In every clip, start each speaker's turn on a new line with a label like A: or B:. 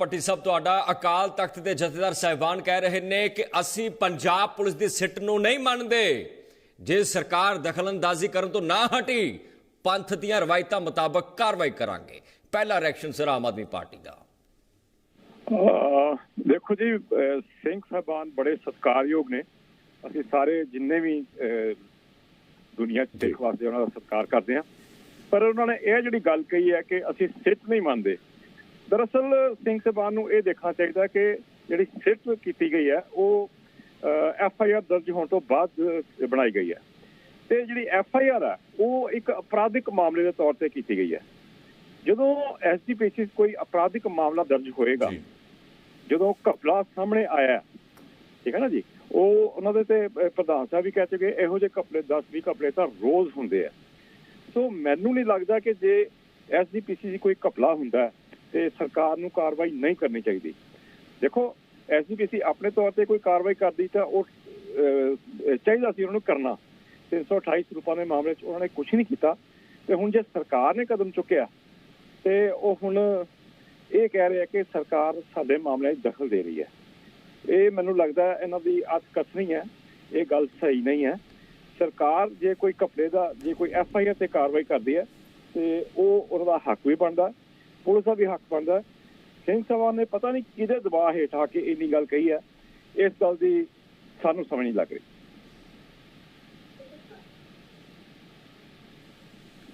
A: ਪੱਟੀ ਸਾਹਿਬ ਤੁਹਾਡਾ ਅਕਾਲ ਤਖਤ ਦੇ ਜਥੇਦਾਰ ਸਾਹਿਬਾਨ ਕਹਿ ਰਹੇ ਨੇ ਕਿ ਅਸੀਂ ਪੰਜਾਬ ਪੁਲਿਸ ਦੀ ਸਿੱਟ ਨੂੰ ਨਹੀਂ ਮੰਨਦੇ। ਜੇ ਸਰਕਾਰ ਦਖਲਅੰਦਾਜ਼ੀ ਕਰਨ ਤੋਂ ਨਾ ਹਟੀ ਪੰਥ ਦੀਆਂ ਰਵਾਇਤਾਂ ਮੁਤਾਬਕ ਕਾਰਵਾਈ ਕਰਾਂਗੇ। ਪਹਿਲਾ reaction sir Aam Aadmi Party ਦਾ।
B: ਦੇਖੋ ਜੀ ਸਿੰਘ ਸਾਹਿਬਾਨ ਬੜੇ ਸਤਿਕਾਰਯੋਗ ਨੇ। ਅਸੀਂ ਸਾਰੇ ਜਿੰਨੇ ਵੀ ਦੁਨੀਆ 'ਚ ਦੇਖ ਵਾਸਤੇ ਉਹਨਾਂ ਦਾ ਸਤਿਕਾਰ ਕਰਦੇ ਹਾਂ। ਪਰ ਉਹਨਾਂ ਨੇ ਇਹ ਜਿਹੜੀ ਗੱਲ ਕਹੀ ਹੈ ਕਿ ਅਸੀਂ ਸਿੱਟ ਨਹੀਂ ਮੰਨਦੇ। ਦਰਅਸਲ ਸਿੰਘ ਸਾਹਿਬਾਨ ਨੂੰ ਇਹ ਦੇਖਣਾ ਚਾਹੀਦਾ ਕਿ ਜਿਹੜੀ ਸਿੱਟ ਕੀਤੀ ਗਈ ਹੈ ਉਹ ਐਫ ਆਈ ਆਰ ਦਰਜ ਹੋਣ ਤੋਂ ਬਾਅਦ ਬਣਾਈ ਗਈ ਹੈ। ਤੇ ਜਿਹੜੀ ਐਫ ਆਈ ਆਰ ਹੈ ਉਹ ਇੱਕ ਅਪਰਾਧਿਕ ਮਾਮਲੇ ਦੇ ਤੌਰ ਤੇ ਕੀਤੀ ਗਈ ਹੈ। ਜਦੋਂ ਐਸਜੀਪੀਸੀ ਕੋਈ ਅਪਰਾਧਿਕ ਮਾਮਲਾ ਦਰਜ ਹੋਏਗਾ
A: ਜੀ।
B: ਜਦੋਂ ਘਪਲਾ ਸਾਹਮਣੇ ਆਇਆ ਠੀਕ ਹੈ ਨਾ ਜੀ? ਉਹ ਉਹਨਾਂ ਦੇ ਤੇ ਪ੍ਰਧਾਨ ਸਾਹਿਬ ਵੀ ਕਹਿ ਚੁੱਕੇ ਇਹੋ ਜਿਹੇ ਘਪਲੇ 10 20 ਘਪਲੇ ਤਾਂ ਰੋਜ਼ ਹੁੰਦੇ ਆ। ਸੋ ਮੈਨੂੰ ਨਹੀਂ ਲੱਗਦਾ ਕਿ ਜੇ ਐਸਜੀਪੀਸੀ ਦੀ ਕੋਈ ਘਪਲਾ ਹੁੰਦਾ ਤੇ ਸਰਕਾਰ ਨੂੰ ਕਾਰਵਾਈ ਨਹੀਂ ਕਰਨੀ ਚਾਹੀਦੀ। ਦੇਖੋ ਐਸਜੀਪੀਸੀ ਆਪਣੇ ਤੌਰ ਤੇ ਕੋਈ ਕਾਰਵਾਈ ਕਰਦੀ ਤਾਂ ਉਹ ਚਾਹੀਦਾ ਸੀ ਉਹਨਾਂ ਨੂੰ ਕਰਨਾ। 328 ਰੁਪਏ ਦੇ ਮਾਮਲੇ 'ਚ ਉਹਨਾਂ ਨੇ ਕੁਝ ਨਹੀਂ ਕੀਤਾ। ਤੇ ਹੁਣ ਜੇ ਸਰਕਾਰ ਨੇ ਕਦਮ ਚੁੱਕਿਆ, ਤੇ ਉਹ ਹੁਣ ਇਹ ਕਹਿ ਰਿਹਾ ਕਿ ਸਰਕਾਰ ਸਾਡੇ ਮਾਮਲਿਆਂ 'ਚ ਦਖਲ ਦੇ ਰਹੀ ਹੈ। ਇਹ ਮੈਨੂੰ ਲੱਗਦਾ ਇਹਨਾਂ ਦੀ ਅੱਤ ਕੱਸਣੀ ਹੈ। ਇਹ ਗੱਲ ਸਹੀ ਨਹੀਂ ਹੈ। ਸਰਕਾਰ ਜੇ ਕੋਈ ਘਪਲੇ ਦਾ, ਜੇ ਕੋਈ ਐਫ ਆਈ ਆਰ ਤੇ ਕਾਰਵਾਈ ਕਰਦੀ ਹੈ, ਤੇ ਉਹ ਉਹਨਾਂ ਦਾ ਹੱਕ ਵੀ ਬਣਦਾ। ਪੁਲਿਸ ਦਾ ਵੀ ਹੱਕ ਬਣਦਾ। ਸਿੰਘ ਸਾਹਿਬਾਨ ਨੇ ਪਤਾ ਨਹੀਂ ਕਿਹਦੇ ਦਬਾਅ ਹੇਠ ਆ ਕੇ ਇੰਨੀ ਗੱਲ ਕਹੀ ਹੈ। ਇਸ ਗੱਲ ਦੀ ਸਾਨੂੰ ਸਮਝ ਨਹੀਂ ਲੱਗ ਰਹੀ।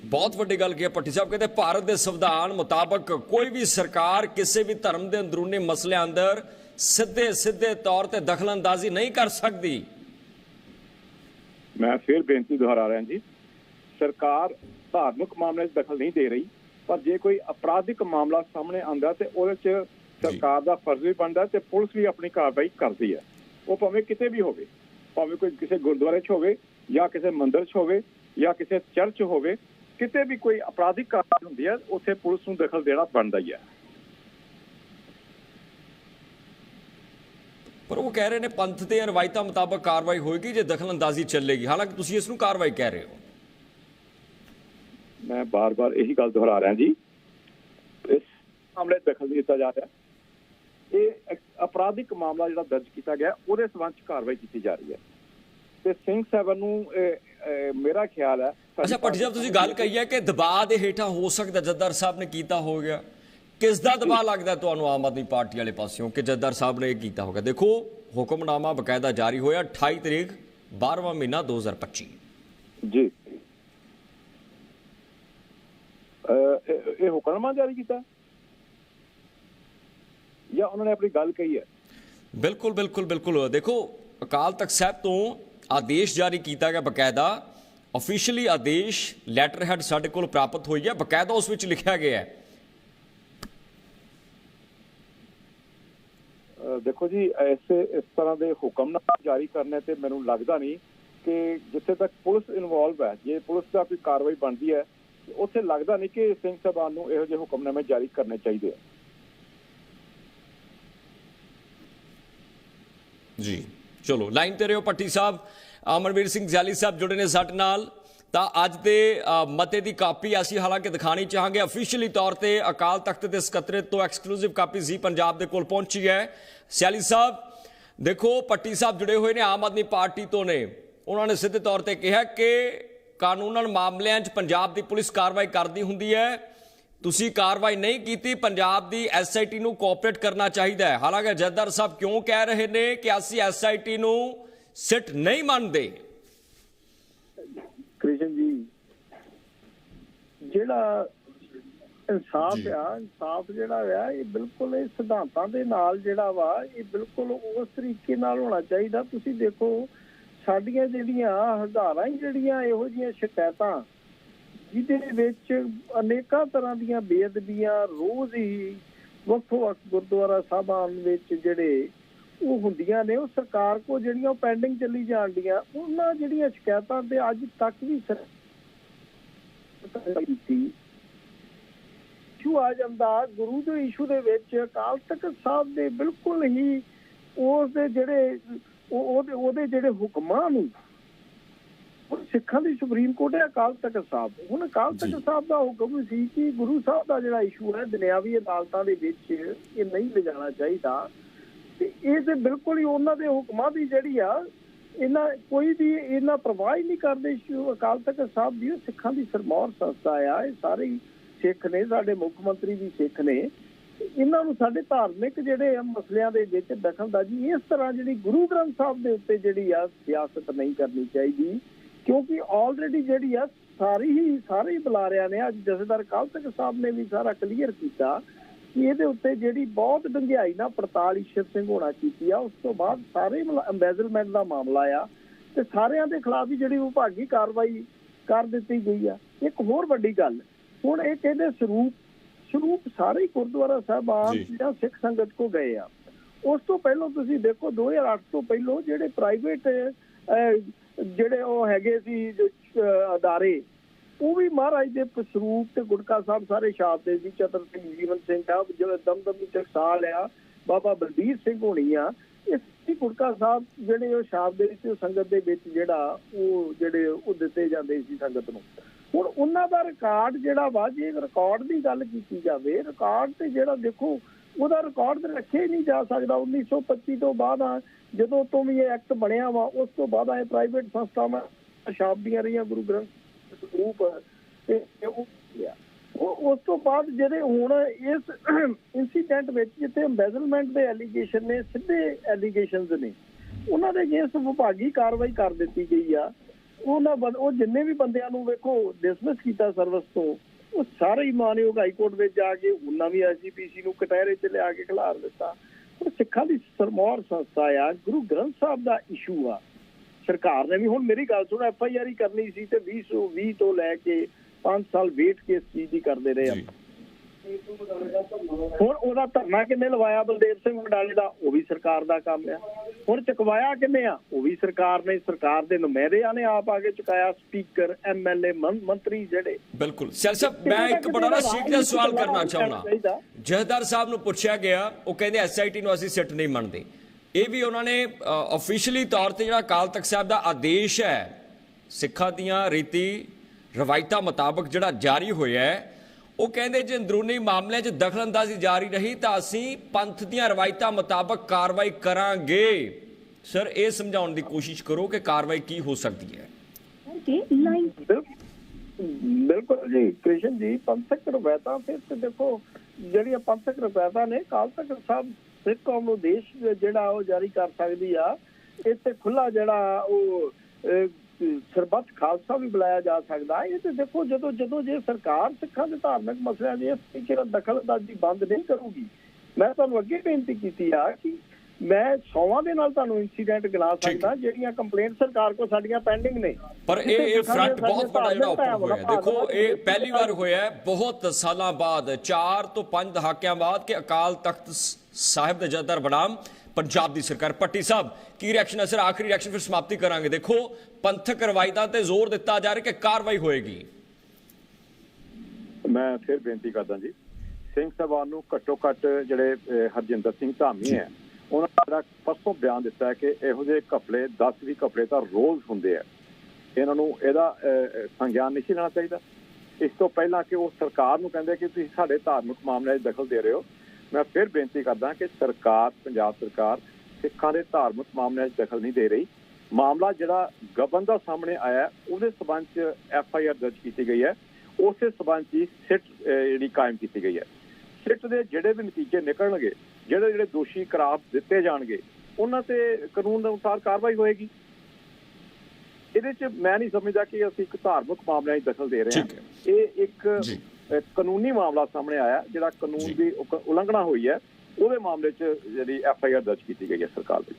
A: ਬਹੁਤ ਵੱਡੀ ਗੱਲ ਕੀ ਹੈ ਪੱਟੀ ਸਾਹਿਬ ਕਹਿੰਦੇ ਭਾਰਤ ਦੇ ਸੰਵਿਧਾਨ ਮੁਤਾਬਕ ਕੋਈ ਵੀ ਸਰਕਾਰ ਕਿਸੇ ਵੀ ਧਰਮ ਦੇ ਅੰਦਰੂਨੀ ਮਸਲਿਆਂ ਅੰਦਰ ਸਿੱਧੇ ਸਿੱਧੇ ਤੌਰ ਤੇ ਦਖਲਅੰਦਾਜ਼ੀ ਨਹੀਂ ਕਰ ਸਕਦੀ।
B: ਮੈਂ ਫਿਰ ਬੇਨਤੀ ਦੁਹਰਾ ਰਿਹਾ ਜੀ। ਸਰਕਾਰ ਧਾਰਮਿਕ ਮਾਮਲੇ 'ਚ ਦਖਲ ਨਹੀਂ ਦੇ ਰਹੀ। ਪਰ ਜੇ ਕੋਈ ਅਪਰਾਧਿਕ ਮਾਮਲਾ ਸਾਹਮਣੇ ਆਉਂਦਾ ਤੇ ਉਹਦੇ 'ਚ ਸਰਕਾਰ ਦਾ ਫਰਜ਼ ਵੀ ਬਣਦਾ ਤੇ ਪੁਲਿਸ ਵੀ ਆਪਣੀ ਕਾਰਵਾਈ ਕਰਦੀ ਹੈ। ਉਹ ਭਾਵੇਂ ਕਿਤੇ ਵੀ ਹੋਵੇ, ਭਾਵੇਂ ਕੋਈ ਕਿਸੇ ਗੁਰਦੁਆਰੇ 'ਚ ਹੋਵੇ ਜਾਂ ਕਿਸੇ ਮੰਦਿਰ 'ਚ ਹੋਵੇ ਜਾਂ ਕਿਸੇ ਚਰਚ ਹੋਵੇ, ਕਿਤੇ ਵੀ ਕੋਈ ਅਪਰਾਧਿਕ ਕਾਰਵਾਈ ਹੁੰਦੀ ਹੈ, ਉੱਥੇ ਪੁਲਿਸ ਨੂੰ ਦਖਲ ਦੇਣਾ ਬਣਦਾ ਹੀ ਹੈ।
A: ਪਰ ਉਹ ਕਹਿ ਰਹੇ ਨੇ ਪੰਥ ਦੇ ਰਵਾਇਤਾਂ ਮੁਤਾਬਕ ਕਾਰਵਾਈ ਹੋਏਗੀ ਜੇ ਦਖਲ ਅੰਦਾਜ਼ੀ ਚੱਲੇਗੀ। ਹਾਲਾਂਕਿ ਤੁਸੀਂ ਇਸ ਨੂੰ ਕਾਰਵਾਈ ਕਹਿ ਰਹੇ ਹੋ।
B: ਮੈਂ ਬਾਰ-ਬਾਰ ਇਹੀ ਗੱਲ ਦੁਹਰਾ ਰਿਹਾ ਜੀ। ਇਸ ਮਾਮਲੇ ਦਖਲ ਦਿੱਤਾ ਜਾ ਰਿਹਾ। ਇਹ ਅਪਰਾਧਿਕ ਮਾਮਲਾ ਜਿਹੜਾ ਦਰਜ ਕੀਤਾ ਗਿਆ ਉਹਦੇ ਸਬੰਧ 'ਚ ਕਾਰਵਾਈ ਕੀਤੀ ਜਾ ਰਹੀ ਹੈ। ਤੇ ਸਿੰਘ ਸਾਹਿਬ ਨੂੰ ਮੇਰਾ ਖਿਆਲ ਹੈ
A: ਅੱਛਾ ਪੱਟੀ ਸਾਹਿਬ ਤੁਸੀਂ ਗੱਲ ਕਹੀ ਹੈ ਕਿ ਦਬਾਅ ਦੇ ਹੇਠਾਂ ਹੋ ਸਕਦਾ ਜੱਦਰ ਸਾਹਿਬ ਨੇ ਕੀਤਾ ਹੋ ਗਿਆ ਕਿਸ ਦਾ ਦਬਾਅ ਲੱਗਦਾ ਤੁਹਾਨੂੰ ਆਮ ਆਦਮੀ ਪਾਰਟੀ ਵਾਲੇ ਪਾਸਿਓਂ ਕਿ ਜੱਦਰ ਸਾਹਿਬ ਨੇ ਇਹ ਕੀਤਾ ਹੋਗਾ ਦੇਖੋ ਹੁਕਮਨਾਮਾ ਬਕਾਇਦਾ ਜਾਰੀ ਹੋਇਆ 28 ਤਰੀਕ 12ਵਾਂ ਮਹੀਨਾ 2025
B: ਜੀ। ਇਹ ਹੁਕਮਨਾਮਾ ਜਾਰੀ ਕੀਤਾ ਜਾਂ ਉਹਨਾਂ ਨੇ ਆਪਣੀ ਗੱਲ ਕਹੀ ਹੈ?
A: ਬਿਲਕੁਲ ਬਿਲਕੁਲ ਬਿਲਕੁਲ। ਦੇਖੋ ਅਕਾਲ ਤਖਤ ਸਾਹਿਬ ਤੋਂ ਆਦੇਸ਼ ਜਾਰੀ ਕੀਤਾ ਗਿਆ ਬਕਾਇਦਾ। ਅਫੀਸ਼ੀਅਲੀ ਆਦੇਸ਼ ਲੈਟਰ ਹੈਡ ਸਾਡੇ ਕੋਲ ਪ੍ਰਾਪਤ ਹੋਈ ਹੈ। ਬਕਾਇਦਾ ਉਸ ਵਿੱਚ ਲਿਖਿਆ ਗਿਆ ਹੈ।
B: ਦੇਖੋ ਜੀ ਐਸੇ ਇਸ ਤਰ੍ਹਾਂ ਦੇ ਹੁਕਮਨਾਮੇ ਜਾਰੀ ਕਰਨੇ ਤੇ ਮੈਨੂੰ ਲੱਗਦਾ ਨਹੀਂ ਕਿ ਜਿੱਥੇ ਤੱਕ ਪੁਲਿਸ ਇਨਵੋਲਵ ਹੈ ਜੇ ਪੁਲਿਸ ਦਾ ਕੋਈ ਕਾਰਵਾਈ ਬਣਦੀ ਹੈ ਉੱਥੇ ਲੱਗਦਾ ਨਹੀਂ ਕਿ ਸਿੰਘ ਸਾਹਿਬਾਨ ਨੂੰ ਇਹੋ ਜਿਹੇ ਹੁਕਮਨਾਮੇ ਜਾਰੀ ਕਰਨੇ ਚਾਹੀਦੇ ਆ।
A: ਜੀ, ਚਲੋ, ਲਾਈਨ ਤੇ ਰਹੋ ਪੱਟੀ ਸਾਹਿਬ। ਅਮਰਵੀਰ ਸਿੰਘ ਜਾਲੀ ਸਾਹਿਬ ਜੁੜੇ ਨੇ ਸਾਡੇ ਨਾਲ। ਤਾਂ ਅੱਜ ਦੇ ਮਤੇ ਦੀ ਕਾਪੀ ਅਸੀਂ ਹਾਲਾਂਕਿ ਦਿਖਾਣੀ ਚਾਹਾਂਗੇ। ਅਫੀਸ਼ੀਅਲੀ ਤੌਰ ਤੇ ਅਕਾਲ ਤਖਤ ਦੇ ਸਕੱਤਰੇਤ ਤੋਂ ਐਕਸਕਲੂਸਿਵ ਕਾਪੀ ਜੀ ਪੰਜਾਬ ਦੇ ਕੋਲ ਪਹੁੰਚੀ ਹੈ। ਸਿਆਲੀ ਸਾਹਿਬ, ਦੇਖੋ ਪੱਟੀ ਸਾਹਿਬ ਜੁੜੇ ਹੋਏ ਨੇ ਆਮ ਆਦਮੀ ਪਾਰਟੀ ਤੋਂ ਨੇ। ਉਹਨਾਂ ਨੇ ਸਿੱਧੇ ਤੌਰ ਤੇ ਕਿਹਾ ਕਿ ਕਾਨੂੰਨਨ ਮਾਮਲਿਆਂ 'ਚ ਪੰਜਾਬ ਦੀ ਪੁਲਿਸ ਕਾਰਵਾਈ ਕਰਦੀ ਹੁੰਦੀ ਹੈ। ਤੁਸੀਂ ਕਾਰਵਾਈ ਨਹੀਂ ਕੀਤੀ ਪੰਜਾਬ ਦੀ ਐਸਆਈਟੀ ਨੂੰ ਕੋਆਪਰੇਟ ਕਰਨਾ ਚਾਹੀਦਾ ਹੈ। ਹਾਲਾਂਕਿ ਜੱਦਰ ਸਾਹਿਬ ਕਿਉਂ ਕਹਿ ਰਹੇ ਨੇ ਕਿ ਅਸੀਂ ਐਸਆਈਟੀ ਨੂੰ ਸਿੱਟ ਨਹੀਂ ਮੰਨਦੇ?
C: ਕ੍ਰਿਸ਼ਨ ਜੀ ਜਿਹੜਾ ਇਨਸਾਫ ਆ ਇਨਸਾਫ ਜਿਹੜਾ ਆ ਇਹ ਬਿਲਕੁਲ ਇਹ ਸਿਧਾਂਤਾਂ ਦੇ ਨਾਲ ਜਿਹੜਾ ਵਾ ਇਹ ਬਿਲਕੁਲ ਉਸ ਤਰੀਕੇ ਨਾਲ ਹੋਣਾ ਚਾਹੀਦਾ। ਤੁਸੀਂ ਦੇਖੋ ਸਾਡੀਆਂ ਜਿਹੜੀਆਂ ਹਜ਼ਾਰਾਂ ਹੀ ਜਿਹੜੀਆਂ ਇਹੋ ਜਿਹੀਆਂ ਸ਼ਿਕਾਇਤਾਂ, ਜਿਹਦੇ ਵਿੱਚ ਅਨੇਕਾਂ ਤਰ੍ਹਾਂ ਦੀਆਂ ਬੇਅਦਬੀਆਂ ਰੋਜ਼ ਹੀ ਵੱਖੋ ਵੱਖ ਗੁਰਦੁਆਰਾ ਸਾਹਿਬਾਨ ਵਿੱਚ ਜਿਹੜੇ ਉਹ ਹੁੰਦੀਆਂ ਨੇ, ਉਹ ਸਰਕਾਰ ਕੋ ਜਿਹੜੀਆਂ ਪੈਂਡਿੰਗ ਚੱਲੀ ਜਾਂਦੀਆਂ ਉਹਨਾਂ ਜਿਹੜੀਆਂ ਸ਼ਿਕਾਇਤਾਂ ਤੇ ਅੱਜ ਤੱਕ ਵੀ ਸਰਕਾਰ ਕੀਤੀ ਇਸ਼ੂ ਆ ਜਾਂਦਾ, ਗੁਰੂ ਦੇ ਇਸ਼ੂ ਦੇ ਵਿੱਚ ਅਕਾਲ ਤਖਤ ਸਾਹਿਬ ਦੇ ਬਿਲਕੁਲ ਹੀ ਉਸ ਦੇ ਜਿਹੜੇ ਉਹ- ਉਹਦੇ ਉਹਦੇ ਜਿਹੜੇ ਹੁਕਮਾਂ ਨੂੰ ਹੁਣ ਸਿੱਖਾਂ ਦੀ ਸੁਪਰੀਮ ਕੋਰਟ ਹੈ ਅਕਾਲ ਤਖਤ ਸਾਹਿਬ ਹੁਣ ਅਕਾਲ। ਤਖਤ ਸਾਹਿਬ ਦਾ ਹੁਕਮ ਸੀ ਕਿ ਗੁਰੂ ਸਾਹਿਬ ਦਾ ਜਿਹੜਾ ਇਸ਼ੂ ਹੈ ਦੁਨਿਆਵੀ ਅਦਾਲਤਾਂ ਦੇ ਵਿੱਚ ਇਹ ਨਹੀਂ ਲਿਜਾਣਾ ਚਾਹੀਦਾ। ਤੇ ਇਹ ਤੇ ਬਿਲਕੁਲ ਹੀ ਉਹਨਾਂ ਦੇ ਹੁਕਮਾਂ ਦੀ ਜਿਹੜੀ ਆ ਇਹਨਾਂ ਕੋਈ ਵੀ ਇਹਨਾਂ ਪਰਵਾਹ ਹੀ ਨਹੀਂ ਕਰਦੇ ਇਸ਼ੂ ਅਕਾਲ ਤਖਤ ਸਾਹਿਬ ਦੀ ਉਹ ਸਿੱਖਾਂ ਦੀ ਸਰਮੌਰ ਸੰਸਥਾ ਆ। ਇਹ ਸਾਰੇ ਸਿੱਖ ਨੇ ਸਾਡੇ ਮੁੱਖ ਮੰਤਰੀ ਵੀ ਸਿੱਖ ਨੇ। ਇਹਨਾਂ ਨੂੰ ਸਾਡੇ ਧਾਰਮਿਕ ਜਿਹੜੇ ਆ ਮਸਲਿਆਂ ਦੇ ਵਿੱਚ ਦਖਲਅੰਦਾਜ਼ੀ, ਇਸ ਤਰ੍ਹਾਂ ਜਿਹੜੀ ਗੁਰੂ ਗ੍ਰੰਥ ਸਾਹਿਬ ਦੇ ਉੱਤੇ ਜਿਹੜੀ ਆ ਸਿਆਸਤ ਨਹੀਂ ਕਰਨੀ ਚਾਹੀਦੀ, ਕਿਉਂਕਿ ਆਲਰੇਡੀ ਜਿਹੜੀ ਆ ਸਾਰੀ ਹੀ, ਸਾਰੇ ਹੀ ਬੁਲਾਰਿਆਂ ਨੇ, ਅੱਜ ਜਥੇਦਾਰ ਅਕਾਲ ਸਾਹਿਬ ਨੇ ਵੀ ਸਾਰਾ ਕਲੀਅਰ ਕੀਤਾ ਕਿ ਇਹਦੇ ਉੱਤੇ ਜਿਹੜੀ ਬਹੁਤ ਡੰਗਿਆਈ ਨਾਲ ਪੜਤਾਲ ਈਸ਼ਰ ਸਿੰਘ ਹੋਣਾ ਕੀਤੀ ਆ, ਉਸ ਤੋਂ ਬਾਅਦ ਸਾਰੇ ਐਮਬੈਜ਼ਲਮੈਂਟ ਦਾ ਮਾਮਲਾ ਆ, ਤੇ ਸਾਰਿਆਂ ਦੇ ਖਿਲਾਫ ਹੀ ਜਿਹੜੀ ਵਿਭਾਗੀ ਕਾਰਵਾਈ ਕਰ ਦਿੱਤੀ ਗਈ ਆ। ਇੱਕ ਹੋਰ ਵੱਡੀ ਗੱਲ, ਹੁਣ ਇਹ ਕਹਿੰਦੇ ਸਰੂਪ ਸਰੂਪ ਸਾਰੇ ਗੁਰਦੁਆਰਾ ਸਾਹਿਬਾਨ
A: ਜੀ।
C: ਸਿੱਖ ਸੰਗਤ ਕੋ ਗਏ ਆ ਉਸ ਤੋਂ ਪਹਿਲਾਂ ਤੁਸੀਂ ਦੇਖੋ 2008 ਤੋਂ ਪਹਿਲਾਂ ਜਿਹੜੇ ਪ੍ਰਾਈਵੇਟ ਜਿਹੜੇ ਉਹ ਹੈਗੇ ਸੀ ਅਦਾਰੇ ਉਹ ਵੀ ਮਹਾਰਾਜ ਦੇ ਸਰੂਪ ਤੇ ਗੁਟਕਾ ਸਾਹਿਬ ਸਾਰੇ ਛਾਪਦੇ ਸੀ ਚਤਰ ਸਿੰਘ ਜੀਵਨ ਸਿੰਘ ਆ ਜਿਹੜਾ ਦਮਦਮੀ ਟਕਸਾਲ ਆ ਬਾਬਾ ਬਲਬੀਰ ਸਿੰਘ ਹੋਣੀ ਆ ਇਸ ਦੀ ਸਾਹਿਬ ਜਿਹੜੇ ਉਹ ਛਾਪਦੇ ਸੀ ਉਹ ਸੰਗਤ ਦੇ ਵਿੱਚ ਜਿਹੜਾ, ਉਹ ਜਿਹੜੇ ਉਹ ਦਿੱਤੇ ਜਾਂਦੇ ਸੀ ਸੰਗਤ ਨੂੰ ਹੁਣ ਉਹਨਾਂ ਦਾ ਰਿਕਾਰਡ ਜਿਹੜਾ ਵਾ, ਜੇ ਰਿਕਾਰਡ ਦੀ ਗੱਲ ਕੀਤੀ ਜਾਵੇ ਰਿਕਾਰਡ ਤੇ ਜਿਹੜਾ ਦੇਖੋ, ਉਹਦਾ ਰਿਕਾਰਡ ਰੱਖਿਆ ਹੀ ਨਹੀਂ ਜਾ ਸਕਦਾ 1925 ਤੋਂ ਬਾਅਦ ਆ, ਜਦੋਂ ਤੋਂ ਵੀ ਇਹ ਐਕਟ ਬਣਿਆ ਵਾ, ਉਸ ਤੋਂ ਬਾਅਦ ਇਹ ਪ੍ਰਾਈਵੇਟ ਸੰਸਥਾਵਾਂ ਛਾਪਦੀਆਂ ਰਹੀਆਂ ਗੁਰੂ ਗ੍ਰੰਥ ਸਰੂਪ ਤੇ ਉਹ ਲਿਆ। ਉਸ ਤੋਂ ਬਾਅਦ ਜਿਹੜੇ ਹੁਣ ਇਸ ਇਨਸੀਡੈਂਟ ਵਿੱਚ ਜਿੱਥੇ ਐਮਬੈਜ਼ਲਮੈਂਟ ਦੇ ਐਲੀਗੇਸ਼ਨ ਨੇ, ਸਿੱਧੇ ਐਲੀਗੇਸ਼ਨਸ ਨੇ, ਉਹਨਾਂ ਦੇ ਅਗੇਂਸਟ ਵਿਭਾਗੀ ਕਾਰਵਾਈ ਕਰ ਦਿੱਤੀ ਗਈ ਆ। ਉਹਨਾਂ ਬੰ- ਉਹ ਜਿੰਨੇ ਵੀ ਬੰਦਿਆਂ ਨੂੰ ਵੇਖੋ ਡਿਸਮਿਸ ਕੀਤਾ ਸਰਵਿਸ ਤੋਂ, ਉਹ ਸਾਰੇ ਹੀ ਮਾਨਯੋਗ ਹਾਈ ਕੋਰਟ ਵਿੱਚ ਜਾ ਕੇ ਉਹਨਾਂ ਵੀ ਐਸਜੀਪੀਸੀ ਨੂੰ ਕਟਹਿਰੇ ਚ ਲਿਆ ਕੇ ਖਿਲਾਰ ਦਿੱਤਾ। ਪਰ ਸਿੱਖਾਂ ਦੀ ਸਰਮੌਰ ਸੰਸਥਾ ਆ, ਗੁਰੂ ਗ੍ਰੰਥ ਸਾਹਿਬ ਦਾ ਇਸ਼ੂ ਆ। ਸਰਕਾਰ ਨੇ ਵੀ ਹੁਣ ਮੇਰੀ ਗੱਲ ਸੁਣ ਐਫ ਆਈ ਆਰ ਹੀ ਕਰਨੀ ਸੀ ਤੇ 2020 ਤੋਂ ਲੈ ਕੇ 5 ਸਾਲ ਵੇਟ ਕੇ ਇਸ ਚੀਜ਼ ਦੀ ਕਰਦੇ ਰਹੇ
A: ਜੀ।
C: ਆ ਹੁਣ ਉਹਦਾ ਧਰਨਾ ਕਿੰਨੇ ਲਵਾਇਆ ਬਲਦੇਵ ਸਿੰਘ ਵਡਾਲੇ ਦਾ? ਉਹ ਵੀ ਸਰਕਾਰ ਦਾ ਕੰਮ ਆ। ਹੁਣ ਚੁਕਵਾਇਆ ਕਿੰਨੇ ਆ? ਉਹ ਵੀ ਸਰਕਾਰ ਨੇ ਸਰਕਾਰ ਦੇ ਨੁਮਾਇੰਦਿਆਂ ਨੇ ਆਪ ਆ ਕੇ ਚੁਕਾਇਆ ਸਪੀਕਰ ਐਮਐਲਏ ਮੰਤਰੀ ਜਿਹੜੇ।
A: ਬਿਲਕੁਲ। ਸਰ ਸਾਹਿਬ ਮੈਂ ਇੱਕ ਬੜਾ ਨਾ ਸੀਰੀਅਸ ਸਵਾਲ ਕਰਨਾ ਚਾਹੁੰਦਾ। ਜਹਦਾਰ ਸਾਹਿਬ ਨੂੰ ਪੁੱਛਿਆ ਗਿਆ ਉਹ ਕਹਿੰਦੇ ਐਸਆਈਟੀ ਨੂੰ ਅਸੀਂ ਸਿੱਟ ਨਹੀਂ ਮੰਨਦੇ। ਇਹ ਵੀ ਉਹਨਾਂ ਨੇ ਅਫੀਸ਼ੀਅਲੀ ਤੌਰ ਤੇ ਜਿਹੜਾ ਅਕਾਲ ਤਖਤ ਸਾਹਿਬ ਦਾ ਆਦੇਸ਼ ਹੈ ਸਿੱਖਾਂ ਦੀਆਂ ਰੀਤੀ ਰਵਾਇਤਾਂ ਮੁਤਾਬਕ ਜਿਹੜਾ ਜਾਰੀ ਹੋਇਆ ਹੈ ਉਹ ਕਹਿੰਦੇ ਜੇ ਅੰਦਰੂਨੀ ਮਾਮਲਿਆਂ 'ਚ ਦਖਲਅੰਦਾਜ਼ੀ ਜਾਰੀ ਰਹੀ ਤਾਂ ਅਸੀਂ ਪੰਥ ਦੀਆਂ ਰਵਾਇਤਾਂ ਮੁਤਾਬਕ ਕਾਰਵਾਈ ਕਰਾਂਗੇ। ਸਰ ਇਹ ਸਮਝਾਉਣ ਦੀ ਕੋਸ਼ਿਸ਼ ਕਰੋ ਕਿ ਕਾਰਵਾਈ ਕੀ ਹੋ ਸਕਦੀ ਹੈ।
C: ਬਿਲਕੁਲ ਜੀ ਕ੍ਰਿਸ਼ਨ ਜੀ ਪੰਥਕ ਰਵਾਇਤਾਂ ਫਿਰ ਤੇ ਦੇਖੋ ਜਿਹੜੀਆਂ ਪੰਥਕ ਰਵਾਇਤਾਂ ਨੇ ਕਾਲ ਤਖਤ ਸਾਹਿਬ ਸਿੱਖ ਕੌਮ ਨੂੰ ਦੇਸ਼ ਜਿਹੜਾ ਉਹ ਜਾਰੀ ਕਰ ਸਕਦੀ ਆ ਇੱਥੇ ਖੁੱਲਾ ਜਿਹੜਾ ਉਹ ਸਰਬੱਤ ਖਾਲਸਾ ਵੀ ਬੁਲਾਇਆ ਜਾ ਸਕਦਾ ਇਹ ਤੇ ਦੇਖੋ, ਜਦੋਂ ਜਦੋਂ ਜੇ ਸਰਕਾਰ ਸਿੱਖਾਂ ਦੇ ਧਾਰਮਿਕ ਮਸਲਿਆਂ ਦੇ ਇਸ ਤਰੀਕੇ ਨਾਲ ਦਖਲਅੰਦਾਜ਼ੀ ਬੰਦ ਨਹੀਂ ਕਰੂਗੀ, ਮੈਂ ਤੁਹਾਨੂੰ ਅੱਗੇ ਬੇਨਤੀ ਕੀਤੀ ਆ ਕਿ ਮੈਂ ਸੌਵਾਂ ਦੇ ਨਾਲ ਤੁਹਾਨੂੰ ਇਨਸੀਡੈਂਟ
A: ਹੈ।
C: ਸਕਦਾ ਜਿਹੜੀਆਂ ਕੰਪਲੇਂਟ ਸਰਕਾਰ ਕੋਲ ਸਾਡੀਆਂ ਪੈਂਡਿੰਗ ਨੇ।
A: ਪਰ ਇਹ ਇਹ ਫਰੰਟ ਬਹੁਤ ਵੱਡਾ ਜਿਹੜਾ ਓਪਨ ਹੋਇਆ। ਹੈ। ਦੇਖੋ ਇਹ ਪਹਿਲੀ ਵਾਰ ਹੋਇਆ ਹੈ ਬਹੁਤ ਸਾਲਾਂ ਬਾਅਦ 4 ਤੋਂ 5 ਦਹਾਕਿਆਂ ਬਾਅਦ ਕਿ ਅਕਾਲ ਤਖਤ ਸਾਹਿਬ ਦੇ ਜਦਰ ਬਨਾਮ ਪੰਜਾਬ ਦੀ ਸਰਕਾਰ। ਪੱਟੀ ਸਾਹਿਬ ਕੀ ਰਿਐਕਸ਼ਨ ਹੈ? ਸਰ ਆਖਰੀ ਰਿਐਕਸ਼ਨ ਫਿਰ ਸਮਾਪਤੀ ਕਰਾਂਗੇ। ਦੇਖੋ ਪੰਥਕ ਰਵਾਇਤਾਂ ਤੇ ਜ਼ੋਰ ਦਿੱਤਾ ਜਾ ਰਿਹਾ ਕਿ ਕਾਰਵਾਈ ਹੋਏਗੀ।
B: ਮੈਂ ਫਿਰ ਬੇਨਤੀ ਕਰਦਾ ਜੀ ਸਿੰਘ ਸਾਹਿਬਾਨ ਨੂੰ ਘੱਟੋ ਘੱਟ ਜਿਹੜੇ ਹਰਜਿੰਦਰ ਸਿੰਘ ਧਾਮੀ ਹੈ ਉਹਨਾਂ ਦਾ ਪਰਸੋਂ ਬਿਆਨ ਦਿੱਤਾ ਹੈ ਕਿ ਇਹੋ ਜਿਹੇ ਘਪਲੇ 10 ਵੀ ਘਪਲੇ ਤਾਂ ਰੋਜ਼ ਹੁੰਦੇ ਆ। ਇਹਨਾਂ ਨੂੰ ਇਹਦਾ ਸੰਗਿਆਨ ਨਹੀਂ ਸੀ ਲੈਣਾ ਚਾਹੀਦਾ। ਇਸ ਤੋਂ ਪਹਿਲਾਂ ਕਿ ਉਹ ਸਰਕਾਰ ਨੂੰ ਕਹਿੰਦੇ ਕਿ ਤੁਸੀਂ ਸਾਡੇ ਧਾਰਮਿਕ ਮਾਮਲਿਆਂ 'ਚ ਦਖਲ ਦੇ ਰਹੇ ਹੋ। ਮੈਂ ਫਿਰ ਬੇਨਤੀ ਕਰਦਾ ਕਿ ਸਰਕਾਰ, ਪੰਜਾਬ ਸਰਕਾਰ ਸਿੱਖਾਂ ਦੇ ਧਾਰਮਿਕ ਮਾਮਲਿਆਂ 'ਚ ਦਖਲ ਨਹੀਂ ਦੇ ਰਹੀ। ਮਾਮਲਾ ਜਿਹੜਾ ਗਬਨ ਦਾ ਸਾਹਮਣੇ ਆਇਆ, ਉਹਦੇ ਸਬੰਧ 'ਚ ਐਫ ਆਈ ਆਰ ਦਰਜ ਕੀਤੀ ਗਈ ਹੈ। ਉਸੇ ਸਬੰਧ 'ਚ ਹੀ ਸਿੱਟ ਜਿਹੜੀ ਕਾਇਮ ਕੀਤੀ ਗਈ ਹੈ। ਸਿੱਟ ਦੇ ਜਿਹੜੇ ਵੀ ਨਤੀਜੇ ਨਿਕਲਣਗੇ ਜਿਹੜੇ ਜਿਹੜੇ ਦੋਸ਼ੀ ਕਰਾਰ ਦਿੱਤੇ ਜਾਣਗੇ ਉਹਨਾਂ ਤੇ ਕਾਨੂੰਨ ਦੇ ਅਨੁਸਾਰ ਕਾਰਵਾਈ ਹੋਏਗੀ ਇਹਦੇ 'ਚ ਮੈਂ ਨਹੀਂ ਸਮਝਦਾ ਕਿ ਅਸੀਂ ਇੱਕ ਧਾਰਮਿਕ ਮਾਮਲਿਆਂ 'ਚ ਦਖਲ ਦੇ ਰਹੇ
A: ਹੈ।
B: ਇਹ ਇੱਕ ਕਾਨੂੰਨੀ ਮਾਮਲਾ ਸਾਹਮਣੇ ਆਇਆ ਜਿਹੜਾ। ਕਾਨੂੰਨ ਦੀ ਉਲੰਘਣਾ ਹੋਈ ਹੈ ਉਹਦੇ ਮਾਮਲੇ 'ਚ ਜਿਹੜੀ ਐਫ ਆਈ ਆਰ ਦਰਜ ਕੀਤੀ ਗਈ ਹੈ ਸਰਕਾਰ ਦੀ